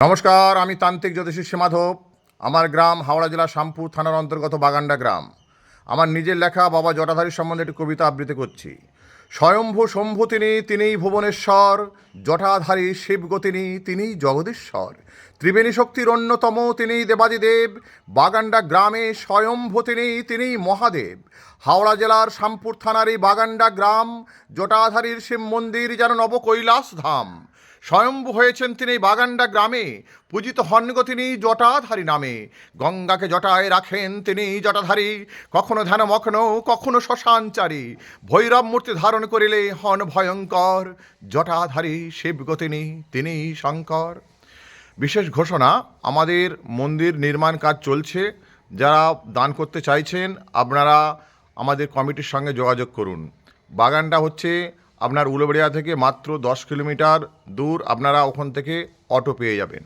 নমস্কার, আমি তান্ত্রিক জ্যোতিষী সীমাধব আমার গ্রাম হাওড়া জেলা শামপুর থানার অন্তর্গত বাগান্ডা গ্রাম। আমার নিজের লেখা বাবা জটাধারী সম্বন্ধে একটি কবিতা আবৃত্তি করছি। স্বয়ম্ভু শম্ভু তিনি, তিনিই ভুবনেশ্বর। জটাধারী শিবগতিনী, তিনিই জগদীশ্বর। ত্রিবেণী শক্তির অন্যতম, তিনিই দেবাদিদেব। বাগান্ডা গ্রামে স্বয়ম্ভু তিনি, তিনিই মহাদেব। হাওড়া জেলার শামপুর থানার এই বাগান্ডা গ্রাম, জটাধারীর শিব মন্দির যেন নব কৈলাস ধাম স্বয়ম্ভু হয়েছেন তিনি বাগান্ডা গ্রামে। পূজিত হন গো তিনি জটাধারী নামে। গঙ্গাকে জটায় রাখেন তিনি জটাধারী। কখনো ধ্যানমগ্ন কখনো শ্মশানচারী ভৈরব মূর্তি ধারণ করিলে হন ভয়ঙ্কর। জটাধারী শিবগতিনী, তিনি শঙ্কর। বিশেষ ঘোষণা, আমাদের মন্দির নির্মাণ কাজ চলছে। যারা দান করতে চাইছেন, আপনারা আমাদের কমিটির সঙ্গে যোগাযোগ করুন। বাগানটা হচ্ছে আপনার উলবেড়িয়া থেকে মাত্র দশ কিলোমিটার দূর আপনারা ওখান থেকে অটো পেয়ে যাবেন।